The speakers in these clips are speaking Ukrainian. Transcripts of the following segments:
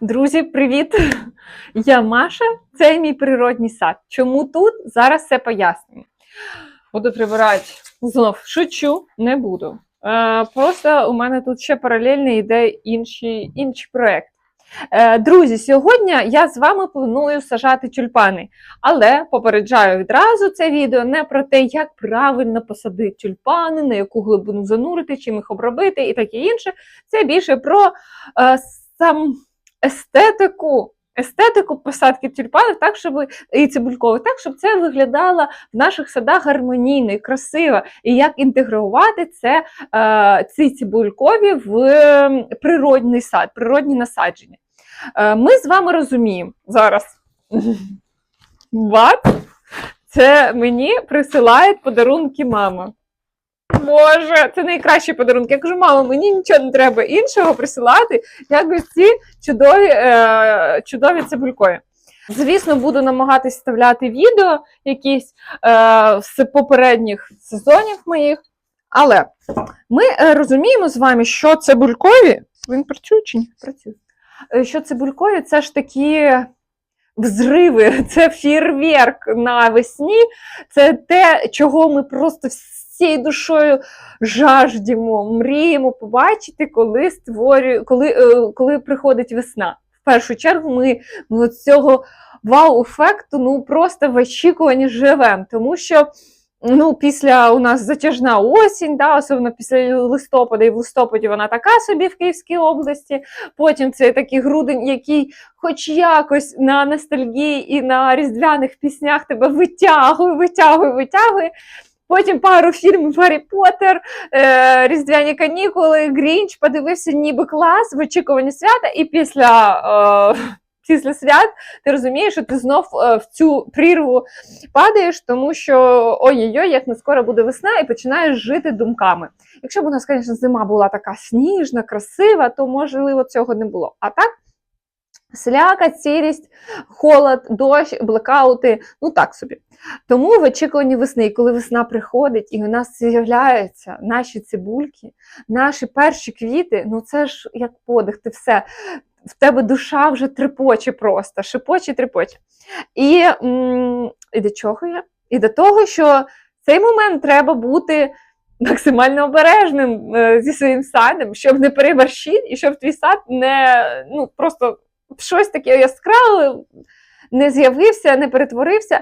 Друзі, привіт! Я Маша, це мій природній сад. Чому тут? Зараз все поясню. Буду прибирати знов шучу, не буду. Е, просто у мене тут ще паралельно йде інший, інший проєкт. Е, друзі, сьогодні я з вами планую сажати тюльпани, але попереджаю відразу це відео не про те, як правильно посадити тюльпани, на яку глибину занурити, чим їх обробити і таке інше. Це більше про е, сам естетику. Естетику посадки тюльпанів так, щоб і цибулькових, так, щоб це виглядало в наших садах гармонійно і красиво, і як інтегрувати це, е, ці цибулькові в природний сад, природні насадження. Е, ми з вами розуміємо зараз. Бац, це мені присилають подарунки мама. Боже, це найкращі подарунки. Я кажу, мама, мені нічого не треба іншого присилати, як ось ці чудові, е, чудові цибулькові. Звісно, буду намагатись вставляти відео якісь е, з попередніх сезонів моїх. Але ми е, розуміємо з вами, що цибулькові. Він працює чи ні? Працює. Е, Що цибулькові це ж такі взриви, це фєрверк навесні, це те, чого ми просто всією душою жаждемо, мріємо побачити, коли створює, коли, е, коли приходить весна. В першу чергу ми цього вау-ефекту ну просто в очікуванні живемо, тому що. Ну, після у нас затяжна осінь, да, особливо після листопада, і в листопаді вона така собі в Київській області. Потім це такий грудень, який, хоч якось на ностальгії і на різдвяних піснях тебе витягує, витягує, витягує. Потім пару фільмів Гаррі Поттер, е, Різдвяні канікули, Грінч, подивився ніби клас в очікуванні свята, і після. Е, Після свят ти розумієш, що ти знов е, в цю прірву падаєш, тому що ой-ой-ой, як не скоро буде весна, і починаєш жити думками. Якщо б у нас, звісно, зима була така сніжна, красива, то можливо цього не було. А так, сляка, сірість, холод, дощ, блекаути, ну так собі. Тому в очікуванні весни, і коли весна приходить і у нас з'являються наші цибульки, наші перші квіти, ну це ж як подих, ти все. В тебе душа вже трепоче просто, шипоче, трепоче. І, і до чого я? І до того, що в цей момент треба бути максимально обережним е, зі своїм садом, щоб не переборщити, і щоб твій сад не ну, просто щось таке яскраве не з'явився, не перетворився.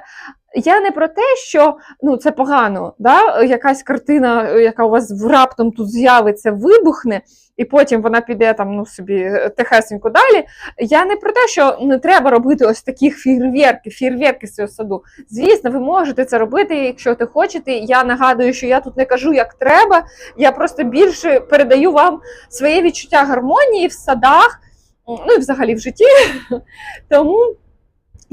Я не про те, що ну, це погано, да? якась картина, яка у вас раптом тут з'явиться, вибухне, і потім вона піде там ну, собі тихесенько далі. Я не про те, що не треба робити ось таких фейерверків, фейерверки з цього саду. Звісно, ви можете це робити, якщо ти хочете. Я нагадую, що я тут не кажу, як треба. Я просто більше передаю вам своє відчуття гармонії в садах, ну і взагалі в житті. Тому.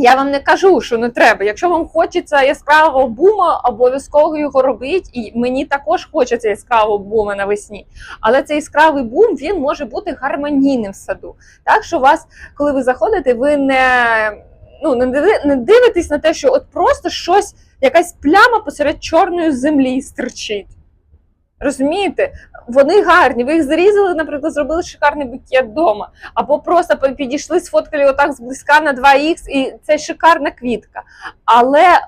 Я вам не кажу, що не треба. Якщо вам хочеться яскравого бума, обов'язково його робіть. І мені також хочеться яскравого бума навесні. Але цей яскравий бум він може бути гармонійним в саду. Так що у вас, коли ви заходите, ви не, ну, не, дивитесь на те, що от просто щось, якась пляма посеред чорної землі стирчить. Розумієте? Вони гарні. Ви їх зарізали, наприклад, зробили шикарний букет вдома. Або просто підійшли, сфоткали отак зблизька на 2х, і це шикарна квітка. Але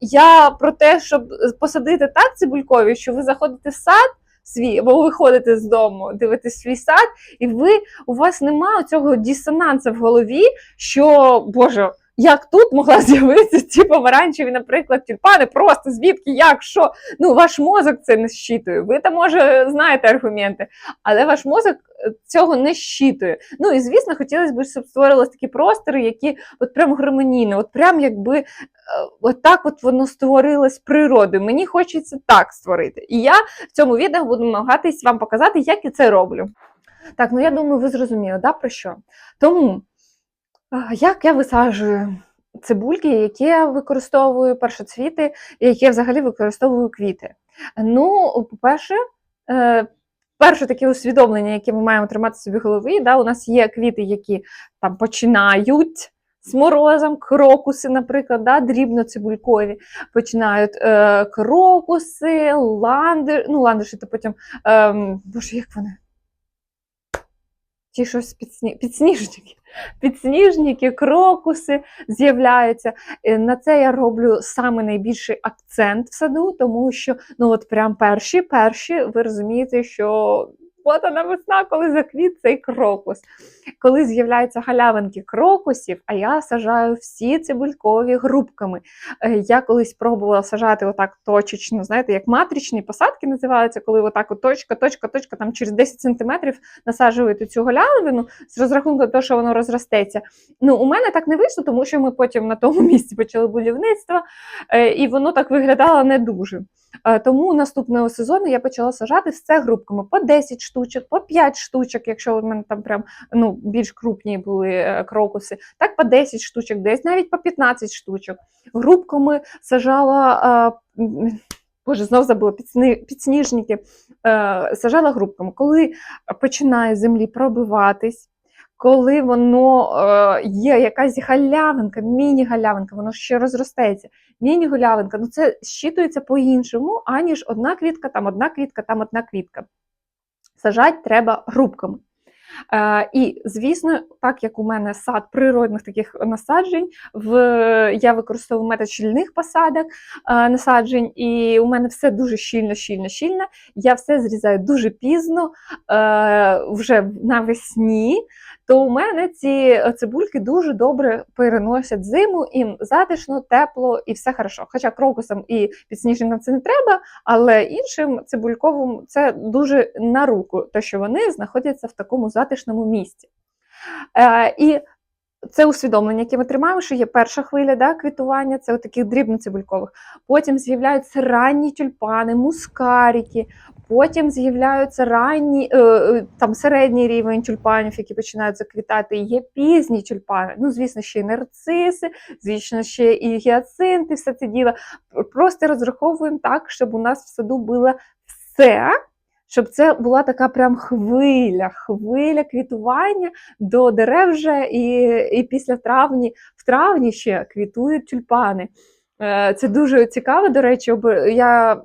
я про те, щоб посадити так цибулькові, що ви заходите в сад свій, або виходите з дому, дивитесь свій сад, і ви у вас немає цього дисонансу в голові, що Боже. Як тут могла з'явитися ці помаранчеві, наприклад, тюльпани, просто звідки, як, що? Ну, ваш мозок це не щитує. Ви там, може, знаєте аргументи, але ваш мозок е, цього не щитує. Ну і звісно, хотілося б, щоб створились такі простори, які от прям гармонійно, от прям якби е, от так от воно створилось природою. Мені хочеться так створити. І я в цьому відео буду намагатись вам показати, як я це роблю. Так, ну я думаю, ви зрозуміли, да, про що? Тому. Як я висаджую цибульки, які я використовую першоцвіти, і які я взагалі використовую квіти? Ну, по-перше, е, перше таке усвідомлення, яке ми маємо тримати собі в голові, да, у нас є квіти, які там починають з морозом, крокуси, наприклад, да, дрібно-цибулькові, починають е, крокуси, ландиш, ну, ландиші, то потім, е, боже, як вони? Ті щось підсні... підсніжники. підсніжники, крокуси з'являються. Е, На це я роблю саме найбільший акцент в саду, тому що ну от прям перші, перші, ви розумієте, що от вона весна, коли заквіт цей крокус. Коли з'являються галявинки крокусів, а я сажаю всі цибулькові грубками. Е, Я колись пробувала сажати отак точечно, знаєте, як матричні посадки називаються, коли отак от точка, точка, точка, там через 10 сантиметрів насаджуєте цю галявину з розрахунку того, що воно розростеться. Ну, у мене так не вийшло, тому що ми потім на тому місці почали будівництво, е, і воно так виглядало не дуже. Е, Тому наступного сезону я почала сажати все групками по 10 штучок, по 5 штучок, якщо у мене там прям ну, більш крупні були е, крокуси, так по 10 штучок, десь навіть по 15 штучок. Групками сажала. е, Боже, знов забула підсни, підсніжники. Сажала групками. Коли починає землі пробиватись, коли воно е, є якась галявинка, міні-галявинка, воно ще розростеться. Міні-галявинка, ну це щитується по-іншому, аніж одна квітка, там одна квітка, там одна квітка. Сажать треба грубками. Е, і, звісно, так як у мене сад природних таких насаджень, в, я використовую метод щільних посадок е, насаджень, і у мене все дуже щільно, щільно, щільно. Я все зрізаю дуже пізно, е, вже навесні. То у мене ці цибульки дуже добре переносять зиму, їм затишно, тепло і все хорошо. Хоча крокусам і підсніжникам це не треба, але іншим цибульковим це дуже на руку, те, що вони знаходяться в такому затишному місці. Е, і це усвідомлення, яке ми тримаємо, що є перша хвиля да, квітування, це таких дрібноцибулькових. Потім з'являються ранні тюльпани, мускарики, потім з'являються ранні, е, е, там середній рівень тюльпанів, які починають заквітати. Є пізні тюльпани. Ну, звісно, ще й нарциси, звісно, ще і гіацинти, все це діло. Просто розраховуємо так, щоб у нас в саду було все. Щоб це була така прям хвиля, хвиля квітування до дерев вже, і, і після травні, в травні ще квітують тюльпани. Е, Це дуже цікаво, до речі, я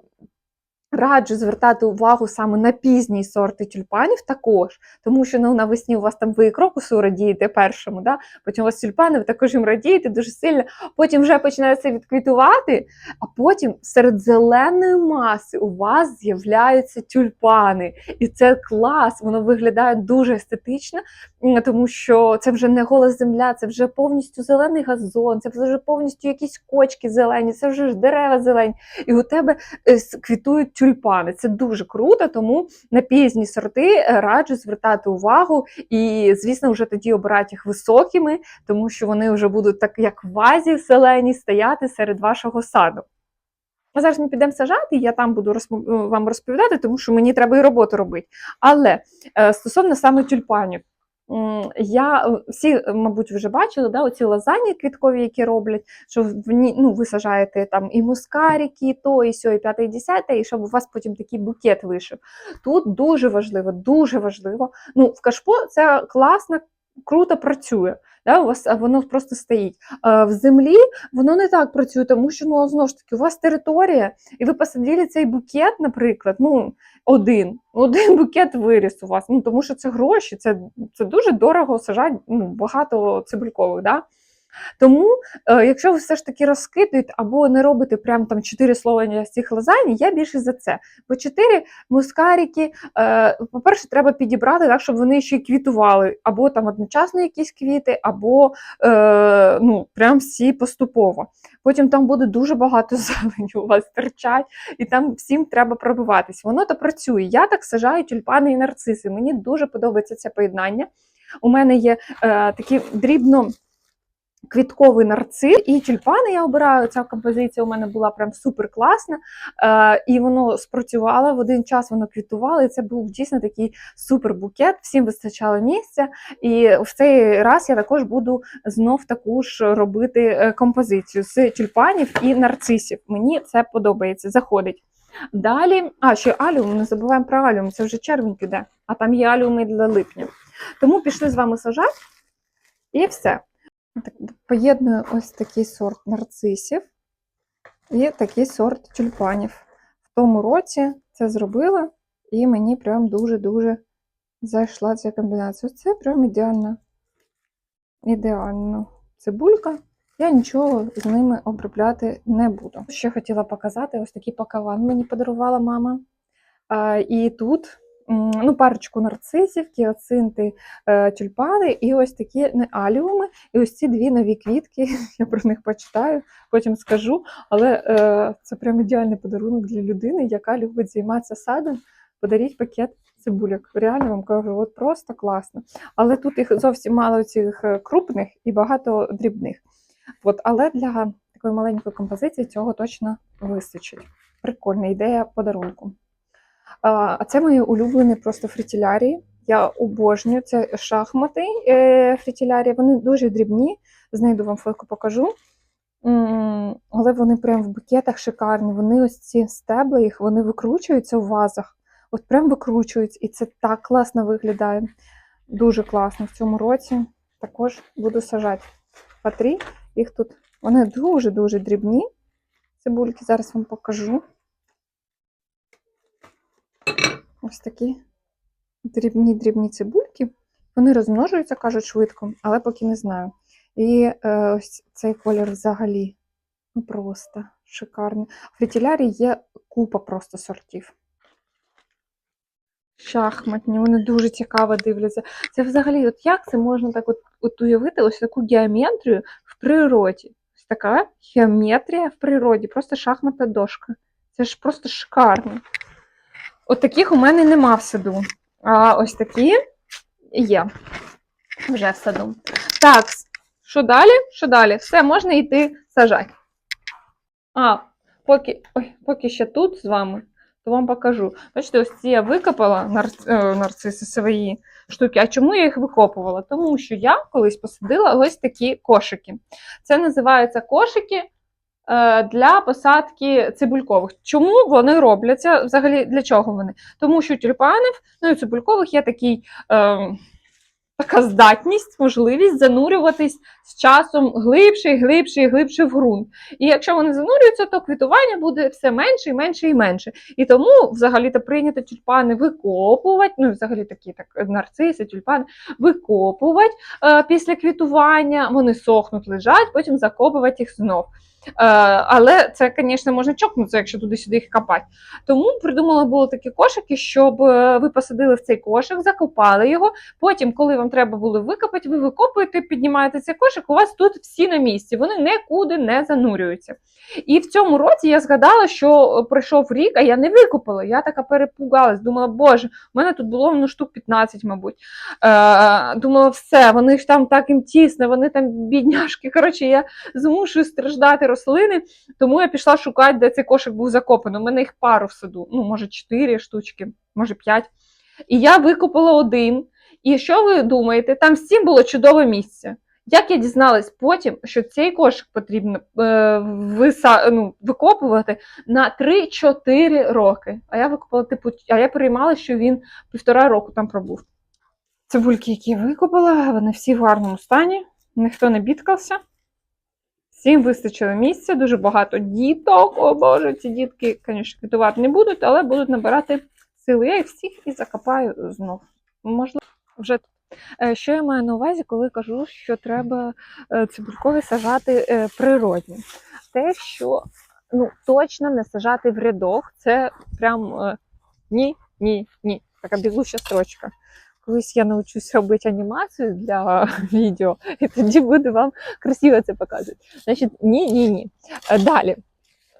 раджу звертати увагу саме на пізні сорти тюльпанів також, тому що ну, навесні у вас там ви і крокусу радієте першому, да? потім у вас тюльпани, ви також їм радієте дуже сильно, потім вже починається відквітувати, а потім серед зеленої маси у вас з'являються тюльпани. І це клас, воно виглядає дуже естетично, тому що це вже не гола земля, це вже повністю зелений газон, це вже повністю якісь кочки зелені, це вже ж дерева зелені. І у тебе е, квітують тюльпани. Це дуже круто, тому на пізні сорти е, раджу звертати увагу. І, звісно, вже тоді обирати їх високими, тому що вони вже будуть так, як в вазі зелені, стояти серед вашого саду. А зараз ми підемо сажати, я там буду розпо- вам розповідати, тому що мені треба і роботу робити. Але е, стосовно саме тюльпанів, я е, всі, е, мабуть, вже бачили да, оці лазані квіткові, які роблять, що в ній, ну, ви сажаєте там і мускарики, і то, і сьо, і п'яте, і десяте, і щоб у вас потім такий букет вийшов. Тут дуже важливо, дуже важливо. Ну, в кашпо це класно, круто працює. Да, у вас воно просто стоїть. А в землі воно не так працює, тому що ну знову ж таки, у вас територія, і ви посадили цей букет, наприклад, ну один, один букет виріс у вас. Ну тому що це гроші, це, це дуже дорого сажати ну, багато цибулькових. Да? Тому, е, якщо ви все ж таки розкидуєте або не робите прям там чотири слоєння з цих лазань, я більше за це. Бо чотири мускарики, е, по-перше, треба підібрати так, щоб вони ще й квітували, або там одночасно якісь квіти, або е, ну, прям всі поступово. Потім там буде дуже багато зелені у вас терчать, і там всім треба пробиватись. Воно то працює. Я так сажаю тюльпани і нарциси. Мені дуже подобається це поєднання. У мене є е, такі дрібно. Квітковий нарцис і тюльпани я обираю. Ця композиція у мене була прям супер класна. Е, і воно спрацювало в один час, воно квітувало. І це був дійсно такий супер букет. Всім вистачало місця. І в цей раз я також буду знов таку ж робити е, композицію з тюльпанів і нарцисів. Мені це подобається, заходить. Далі, а ще аліум, не забуваємо про аліум, це вже червень піде, а там є аліуми для липня. Тому пішли з вами сажати і все. Поєдную ось такий сорт нарцисів і такий сорт тюльпанів. В тому році це зробила, і мені прям дуже-дуже зайшла ця комбінація. Це прям ідеально. ідеально. Цибулька. Я нічого з ними обробляти не буду. Ще хотіла показати ось такий пакаван мені подарувала мама. А, і тут ну, парочку нарцисів, кіоцинти, е, тюльпани, і ось такі не аліуми, і ось ці дві нові квітки. Я про них почитаю, потім скажу. Але е, це прям ідеальний подарунок для людини, яка любить займатися садом. Подаріть пакет цибуляк. Реально вам кажу, от просто класно. Але тут їх зовсім мало цих е, крупних і багато дрібних. От, але для такої маленької композиції цього точно вистачить. Прикольна ідея подарунку. А це мої улюблені просто фритілярії. Я обожнюю це шахмати е, фритілярії. Вони дуже дрібні. Знайду вам фотку покажу. Але вони прям в букетах шикарні. Вони ось ці стебла їх вони викручуються в вазах. От прям викручуються, і це так класно виглядає. Дуже класно. В цьому році також буду сажати по три. Їх тут вони дуже-дуже дрібні. Цибульки зараз вам покажу. Ось такі дрібні-дрібні цибульки. Вони розмножуються, кажуть, швидко, але поки не знаю. І е, ось цей колір взагалі ну просто шикарний. В фритілярі є купа просто сортів. Шахматні, вони дуже цікаво дивляться. Це взагалі, от як це можна так от, от уявити ось таку геометрію в природі? Ось така геометрія в природі, просто шахматна дошка. Це ж просто шикарно. От таких у мене нема в саду. А ось такі є вже в саду. Так, що далі? Що далі? Все, можна йти сажати. А, поки, ой, поки ще тут з вами, то вам покажу. Бачите, ось ці я викопала нар- е, нарциси свої штуки. А чому я їх викопувала? Тому що я колись посадила ось такі кошики. Це називаються кошики для посадки цибулькових. Чому вони робляться? Взагалі для чого вони? Тому що тюльпанів, ну і цибулькових є такий. Е, Така здатність, можливість занурюватись з часом глибше, і глибше і глибше в ґрунт. І якщо вони занурюються, то квітування буде все менше і менше і менше. І тому взагалі-то прийнято тюльпани викопувати, ну взагалі такі так нарциси, тюльпани викопувати е, після квітування, вони сохнуть, лежать, потім закопувати їх знов. Е, але це, звісно, можна чокнутися, якщо туди-сюди їх копати. Тому придумали було такі кошики, щоб е, ви посадили в цей кошик, закопали його. Потім, коли вам треба було викопати, ви викопуєте, піднімаєте цей кошик, у вас тут всі на місці, вони нікуди не занурюються. І в цьому році я згадала, що пройшов рік, а я не викопала. Я така перепугалась, думала, боже, у мене тут було ну, штук 15, мабуть. Е, думала, все, вони ж там так їм тісно, вони там бідняшки. Коротше, я змушую страждати рослини, тому я пішла шукати, де цей кошик був закопаний. У мене їх пару в саду, ну, може, 4 штучки, може 5. І я викопала один. І що ви думаєте? Там всім було чудове місце. Як я дізналась потім, що цей кошик потрібно е, виса, ну, викопувати на 3-4 роки. А я викопала, типу, а я переймала, що він півтора року там пробув. Цибульки, які я викопала, вони всі в гарному стані, ніхто не бідкався. Всім вистачило місця, дуже багато діток. О Боже, ці дітки, звісно, квітувати не будуть, але будуть набирати сили. Я їх всіх і закопаю знов. Можливо, вже. Е, Що я маю на увазі, коли кажу, що треба е, цибулькові сажати е, природні? Те, що ну, точно не сажати в рядок, це прям ні, ні, ні. Така бігуща строчка. Колись я навчусь робити анімацію для відео, і тоді буду вам красиво це показувати. Значить, ні, ні, ні. Е, Далі.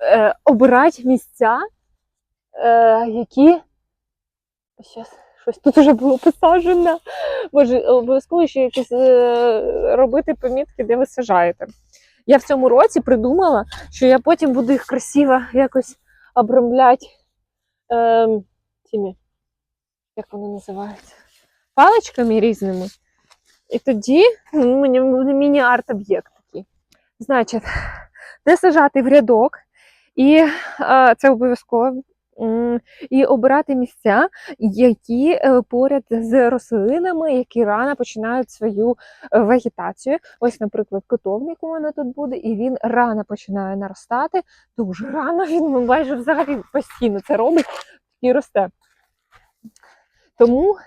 Е, обирати місця, е, які. Щас, щось тут вже було посаджено. Боже, обов'язково ще якісь е, робити помітки, де ви сажаєте. Я в цьому році придумала, що я потім буду їх красиво якось обрамляти е, цими, як вони називаються, паличками різними. І тоді ну, мені міні-арт-об'єкт такий. Значить, де сажати в рядок, і е, це обов'язково. І обирати місця, які е, поряд з рослинами, які рано починають свою е, вегетацію. Ось, наприклад, котовник у мене тут буде, і він рано починає наростати. Дуже рано він майже взагалі постійно це робить і росте. Тому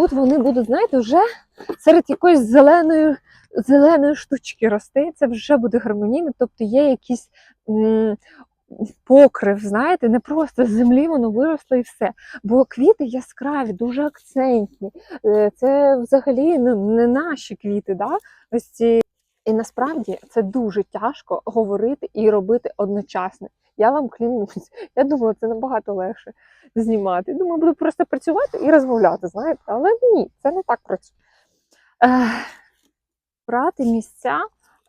тут вони будуть, знаєте, вже серед якоїсь зеленої, зеленої штучки рости. Це вже буде гармонійно, тобто є якийсь покрив, знаєте, не просто з землі воно виросло і все. Бо квіти яскраві, дуже акцентні. Е, Це взагалі не наші квіти. Да? Ось ці. І насправді це дуже тяжко говорити і робити одночасно. Я вам клянусь. Я думала, це набагато легше знімати. Думаю, буду просто працювати і розмовляти, знаєте, але ні, це не так працює. Брати місця,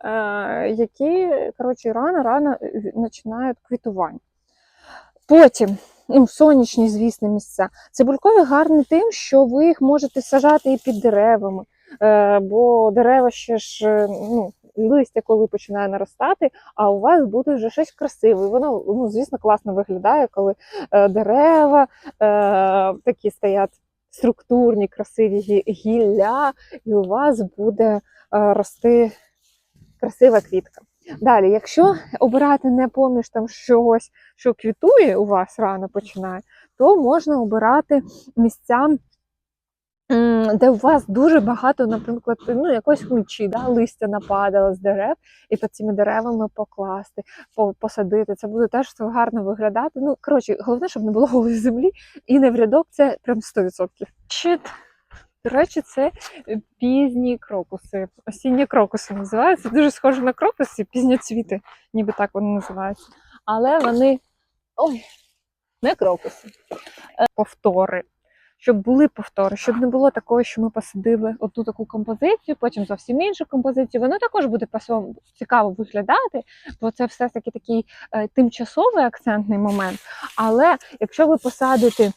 е, які коротше, рано-рано е, починають квітування. Потім, ну, сонячні, звісно, місця. Цибулькові гарні тим, що ви їх можете сажати і під деревами, е, бо дерева ще ж ну, листя, коли починає наростати, а у вас буде вже щось красиве. Воно, ну, звісно, класно виглядає, коли е, дерева е, такі стоять структурні, красиві гілля, і у вас буде е, рости красива квітка. Далі, якщо обирати не поміж там чогось, що квітує у вас рано починає, то можна обирати місця, м, де у вас дуже багато, наприклад, ну, якоїсь хмельчі, да, листя нападало з дерев, і під цими деревами покласти, посадити. Це буде теж все гарно виглядати. Ну, коротше, головне, щоб не було голої землі, і не в рядок це прям 100%. Щит. До речі, це пізні крокуси. Осінні крокуси називаються. Дуже схоже на крокуси, пізньоцвіти, ніби так вони називаються. Але вони ой, не крокуси, е, повтори. Щоб були повтори, щоб не було такого, що ми посадили одну таку композицію, потім зовсім іншу композицію. Воно також буде по-своєму цікаво виглядати, бо це все таки такий е, тимчасовий акцентний момент. Але якщо ви посадите м,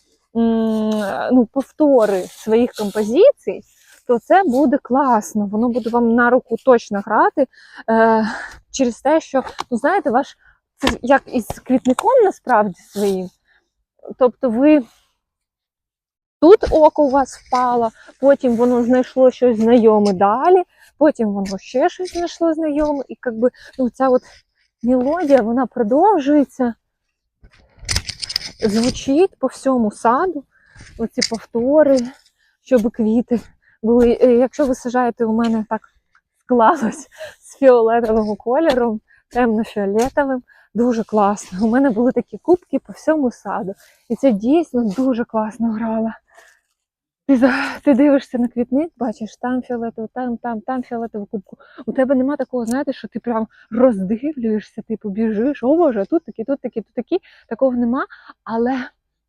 ну, повтори своїх композицій, то це буде класно. Воно буде вам на руку точно грати е, через те, що, ну знаєте, ваш це як із квітником насправді своїм. Тобто ви тут око у вас впало, потім воно знайшло щось знайоме далі, потім воно ще щось знайшло знайоме, і якби ну, ця от мелодія вона продовжується звучить по всьому саду, оці повтори, щоб квіти були. Е, Якщо ви сажаєте, у мене так склалось з фіолетовим кольором, темно-фіолетовим, дуже класно. У мене були такі кубки по всьому саду. І це дійсно дуже класно грало. Ти, ти дивишся на квітник, бачиш, там фіолетово, там, там, там фіолетову кубку. У тебе нема такого, знаєте, що ти прям роздивлюєшся, типу біжиш, о Боже, тут такі, тут такі, тут такі. Такого нема. Але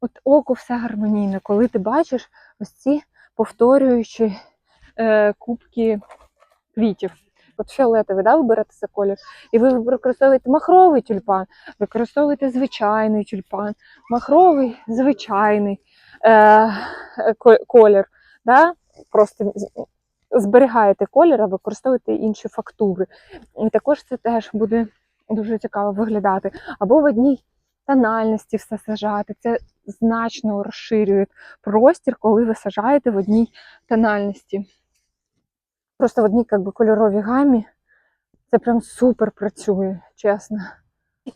от око все гармонійне, коли ти бачиш ось ці повторюючі е, кубки квітів. От фіолетовий, да, ви за колір, і ви використовуєте махровий тюльпан, використовуєте звичайний тюльпан, махровий звичайний колір. Да? Просто зберігаєте колір, а використовуєте інші фактури. І також це теж буде дуже цікаво виглядати. Або в одній тональності все сажати. Це значно розширює простір, коли ви сажаєте в одній тональності. Просто в одній как би, кольоровій гамі це прям супер працює, чесно.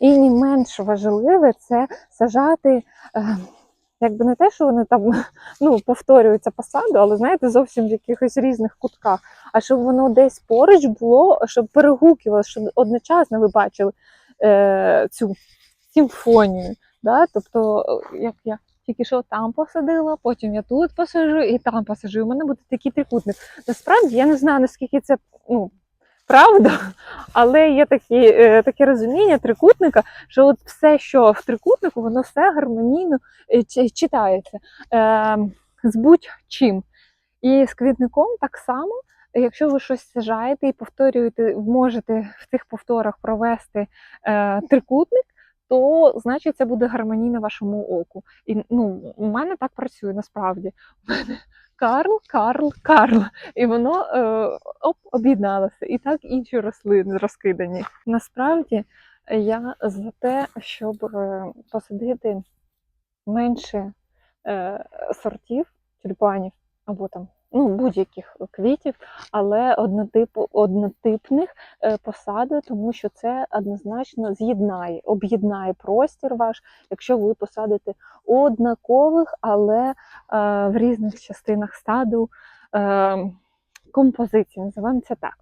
І не менш важливе це сажати, е, якби не те, що вони там ну, повторюються по саду, але знаєте, зовсім в якихось різних кутках. А щоб воно десь поруч було, щоб перегукувалося, щоб одночасно ви бачили е, цю симфонію. Да? Тобто, е, як я тільки що там посадила, потім я тут посажу і там посажу. У мене буде такий трикутник. Насправді я не знаю, наскільки це ну, правда, але є такі, е, таке розуміння трикутника, що от все, що в трикутнику, воно все гармонійно е, читається е, з будь-чим. І з квітником так само. Якщо ви щось сажаєте і повторюєте, можете в цих повторах провести е, трикутник, то значить це буде гармонійно вашому оку. І ну, у мене так працює насправді. У мене Карл, Карл, Карл. І воно е, оп, об'єдналося. І так інші рослини розкидані. Насправді я за те, щоб е, посадити менше е, сортів тюльпанів або там ну, будь-яких квітів, але однотипу, однотипних е, посади, тому що це однозначно з'єднає, об'єднає простір ваш, якщо ви посадите однакових, але е, в різних частинах стаду е, композиції, називаємо це так.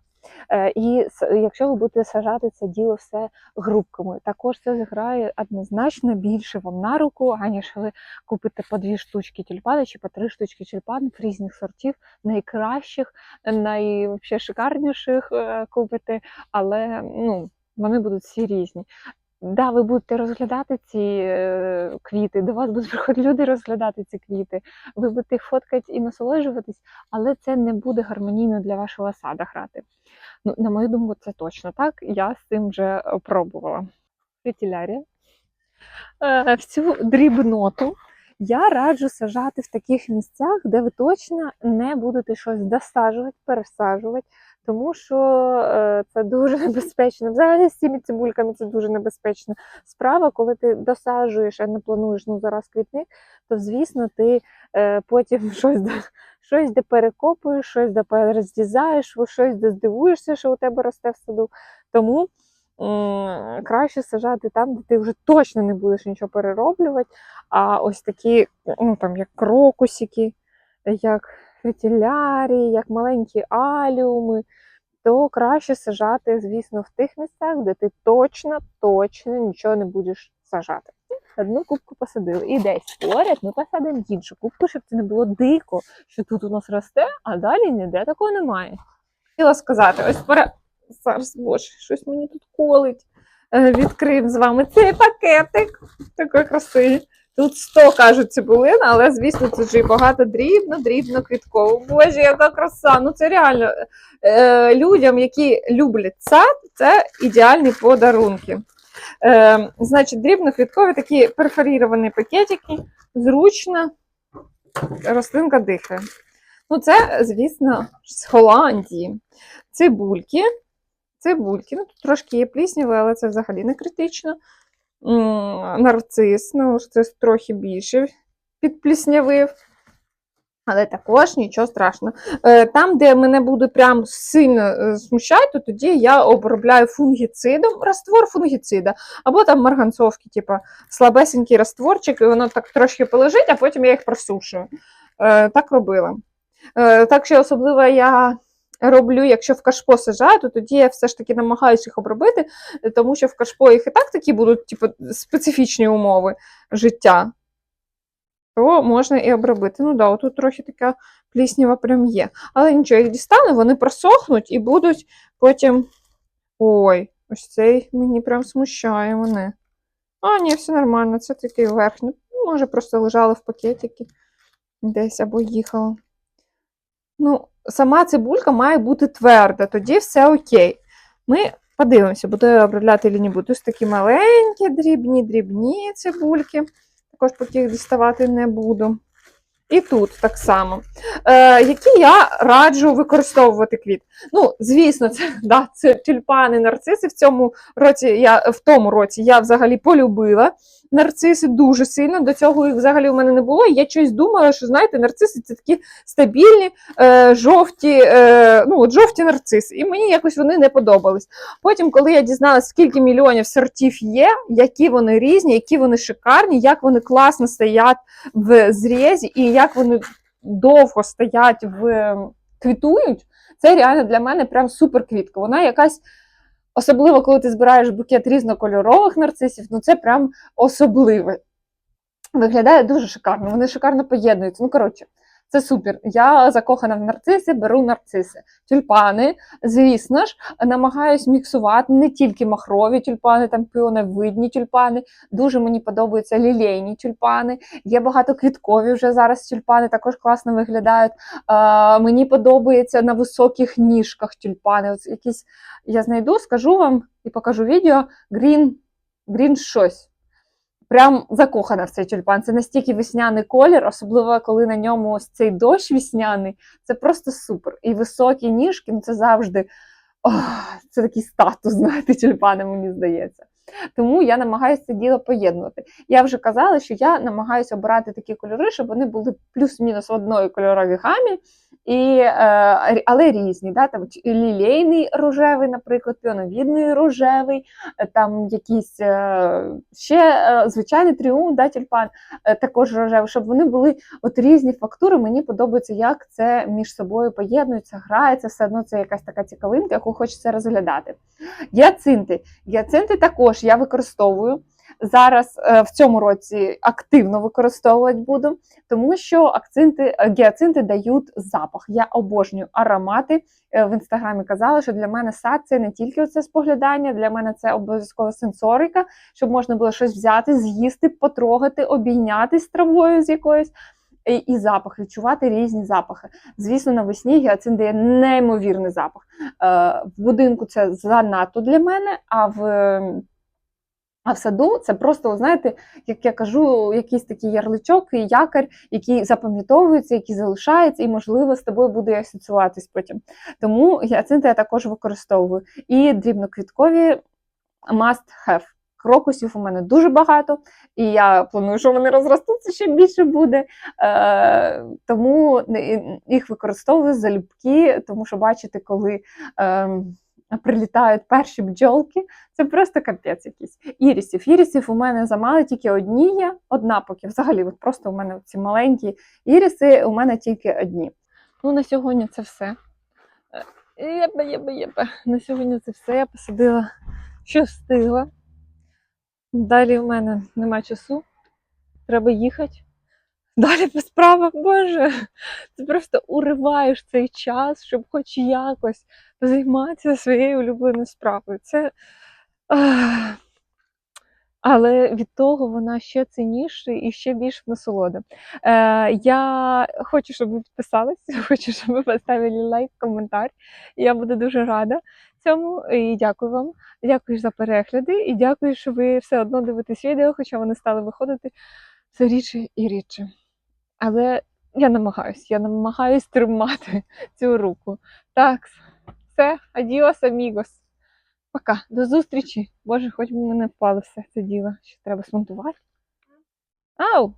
Е, І якщо ви будете сажати це діло все групками, також це зіграє однозначно більше вам на руку, аніж ви купите по дві штучки тюльпани чи по три штучки тюльпанів різних сортів, найкращих, найшикарніших е, купите, але ну, вони будуть всі різні. Да, ви будете розглядати ці е, квіти, до вас будуть приходити люди розглядати ці квіти, ви будете їх фоткати і насолоджуватись, але це не буде гармонійно для вашого сада грати. Ну, на мою думку, це точно так. Я з цим вже е, пробувала. Фритілярія. Всю дрібноту я раджу сажати в таких місцях, де ви точно не будете щось досаджувати, пересаджувати, тому що е, це дуже небезпечно. Взагалі з цими цибульками це дуже небезпечна справа. Коли ти досаджуєш, а не плануєш ну, зараз квітник, то звісно ти е, потім щось, щось де перекопуєш, щось де перезрізаєш, щось де здивуєшся, що у тебе росте в саду. Тому краще сажати там, де ти вже точно не будеш нічого перероблювати. А ось такі, ну там як крокусики, як фритілярії, як маленькі аліуми, то краще сажати, звісно, в тих місцях, де ти точно, точно нічого не будеш сажати. Одну кубку посадили. І десь поряд ми посадимо іншу кубку, щоб це не було дико, що тут у нас росте, а далі ніде такого немає. Хотіла сказати, ось пора. Зараз, боже, щось мені тут колить. Е, Відкрив з вами цей пакетик. Такий красивий. Тут 100, кажуть, цибулин, але, звісно, тут же і багато дрібно, дрібно квітково. Боже, яка краса! Ну це реально е, людям, які люблять сад, це ідеальні подарунки. Е, значить, дрібно-квіткові такі перфоріровані пакетики, зручно рослинка дихає. Ну, це, звісно, з Голландії. Цибульки. Цибульки. Ну, тут трошки є плісняви, але це взагалі не критично. Нарцис, це трохи більше підпліснявив. Але також нічого страшного. Е, Там, де мене буде прям сильно е, смущати, то тоді я обробляю фунгіцидом, раствор фунгіцида, або там марганцовки, типу слабесенький растворчик, і воно так трошки полежить, а потім я їх просушую. Е, Так робила. Так що особливо я роблю, якщо в кашпо сажаю, то тоді я все ж таки намагаюся їх обробити, тому що в кашпо їх і так такі будуть, типу, специфічні умови життя то можна і обробити. Ну да, отут трохи така пліснява прям є. Але нічого, їх дістану, вони просохнуть і будуть потім. Ой, ось цей мені прям смущає мене. А, ні, все нормально, це такий верхній. Може, просто лежала в пакетики десь або їхала. Ну, сама цибулька має бути тверда, тоді все окей. Ми подивимося, буду я обробляти чи не буду. Ось такі маленькі, дрібні, дрібні цибульки також поки їх діставати не буду. І тут так само. Е, які я раджу використовувати квіт. Ну, звісно, це, да, це тюльпани, нарциси. В цьому році я в тому році я взагалі полюбила нарциси дуже сильно. До цього їх взагалі у мене не було. Я щось думала, що знаєте, нарциси це такі стабільні, е, жовті, е, ну, от жовті нарциси. І мені якось вони не подобались. Потім, коли я дізналася, скільки мільйонів сортів є, які вони різні, які вони шикарні, як вони класно стоять в зрізі, і як вони довго стоять в квітують, це реально для мене прям супер квітка. Вона якась. Особливо, коли ти збираєш букет різнокольорових нарцисів, ну це прям особливе. Виглядає дуже шикарно, вони шикарно поєднуються. Ну, коротше, це супер. Я закохана в нарциси, беру нарциси. Тюльпани, звісно ж, намагаюсь міксувати не тільки махрові тюльпани, там піоневидні тюльпани. Дуже мені подобаються лілейні тюльпани. Є багато квіткові вже зараз тюльпани, також класно виглядають. А, мені подобається на високих ніжках тюльпани. Ось якісь я знайду, скажу вам і покажу відео. Green, green щось. Прям закохана в цей тюльпан. Це настільки весняний колір, особливо коли на ньому ось цей дощ весняний. Це просто супер. І високі ніжки, ну це завжди ох, це такий статус, знаєте, тюльпани, мені здається. Тому я намагаюся це діло поєднувати. Я вже казала, що я намагаюся обирати такі кольори, щоб вони були плюс-мінус в одної кольоровій гамі, і, е, але різні. Да? Там лілейний рожевий, наприклад, піоновідний рожевий, е, там якийсь е, ще звичайний тріумф, да, тюльпан, також рожевий, щоб вони були от різні фактури. Мені подобається, як це між собою поєднується, грається, все одно це якась така цікавинка, яку хочеться розглядати. Гіацинти. Гіацинти також я використовую. Зараз е, в цьому році активно використовувати буду, тому що акцинти, е, гіацинти дають запах. Я обожнюю аромати. Е, В інстаграмі казала, що для мене сад це не тільки оце споглядання, для мене це обов'язково сенсорика, щоб можна було щось взяти, з'їсти, потрогати, обійнятись травою з якоюсь. І, і запах, відчувати різні запахи. Звісно, навесні гіацин дає неймовірний запах. В будинку це занадто для мене, а в, а в саду це просто, знаєте, як я кажу, якийсь такий ярличок і якар, який запам'ятовується, який залишається, і, можливо, з тобою буде асоціюватись потім. Тому гіацинти я також використовую. І дрібноквіткові must have. Крокусів у мене дуже багато, і я планую, що вони розростуться ще більше буде. Е, тому їх використовую залюбки, тому що бачите, коли е, прилітають перші бджолки, це просто капець якийсь. Ірісів. Ірісів у мене замали тільки одні є, одна поки. Взагалі, от просто у мене ці маленькі іріси, у мене тільки одні. Ну, на сьогодні це все. Єбе, єбе, єбе. На сьогодні це все. Я посадила, що встигла. Далі в мене нема часу. Треба їхати. Далі по справах, Боже. Ти просто уриваєш цей час, щоб хоч якось займатися своєю улюбленою справою. Це. Але від того вона ще цінніша і ще більш насолода. Е, я хочу, щоб ви підписались, хочу, щоб ви поставили лайк, коментар. Я буду дуже рада цьому. І дякую вам. Дякую за перегляди і дякую, що ви все одно дивитесь відео, хоча вони стали виходити все рідше і рідше. Але я намагаюсь, я намагаюсь тримати цю руку. Так, все, адіос, амігос. Пока, до зустрічі. Боже, хоч би мене впало все це діло, що треба смонтувати. Ау!